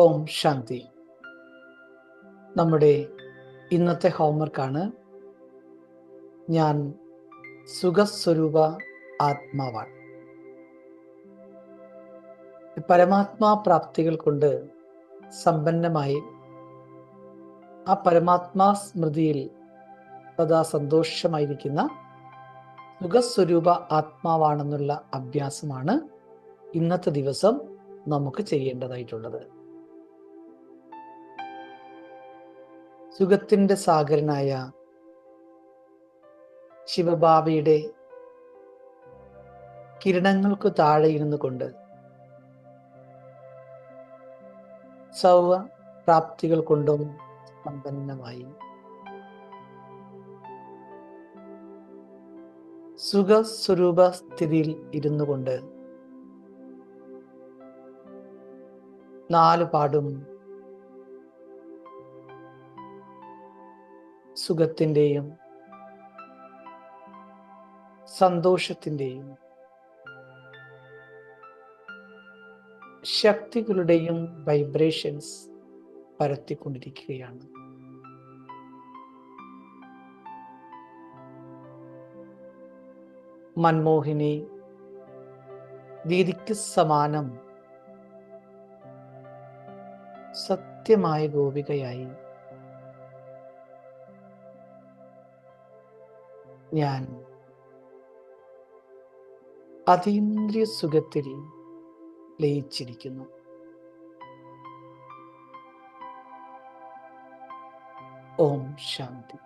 ഓം ശാന്തി. നമ്മുടെ ഇന്നത്തെ ഹോംവർക്കാണ് ഞാൻ സുഖസ്വരൂപ ആത്മാവാണ്. പരമാത്മാ പ്രാപ്തികൾ കൊണ്ട് സമ്പന്നമായി ആ പരമാത്മാ സ്മൃതിയിൽ സദാ സന്തോഷമായിരിക്കുന്ന സുഖസ്വരൂപ ആത്മാവാണെന്നുള്ള അഭ്യാസമാണ് ഇന്നത്തെ ദിവസം നമുക്ക് ചെയ്യേണ്ടതായിട്ടുള്ളത്. സുഖത്തിന്റെ സാഗരനായ ശിവബാബയുടെ കിരണങ്ങൾക്ക് താഴെ ഇരുന്നു കൊണ്ട് സൗവ പ്രാപ്തികൾ കൊണ്ടും സമ്പന്നമായി. സുഖസ്വരൂപ സ്ഥിതിയിൽ ഇരുന്നു കൊണ്ട് നാലു പാടും സുഖത്തിന്റെയും സന്തോഷത്തിന്റെയും ശക്തികളുടെയും വൈബ്രേഷൻസ് പരത്തിക്കൊണ്ടിരിക്കുകയാണ്. മൻമോഹിനി ദീദിക്ക് സമാനം സത്യമായ ഗോപികയായി ഞാൻ. അതീന്ദ്രിയ സുഖത്തിൽ ലയിച്ചിരിക്കുന്നു. ഓം ശാന്തി.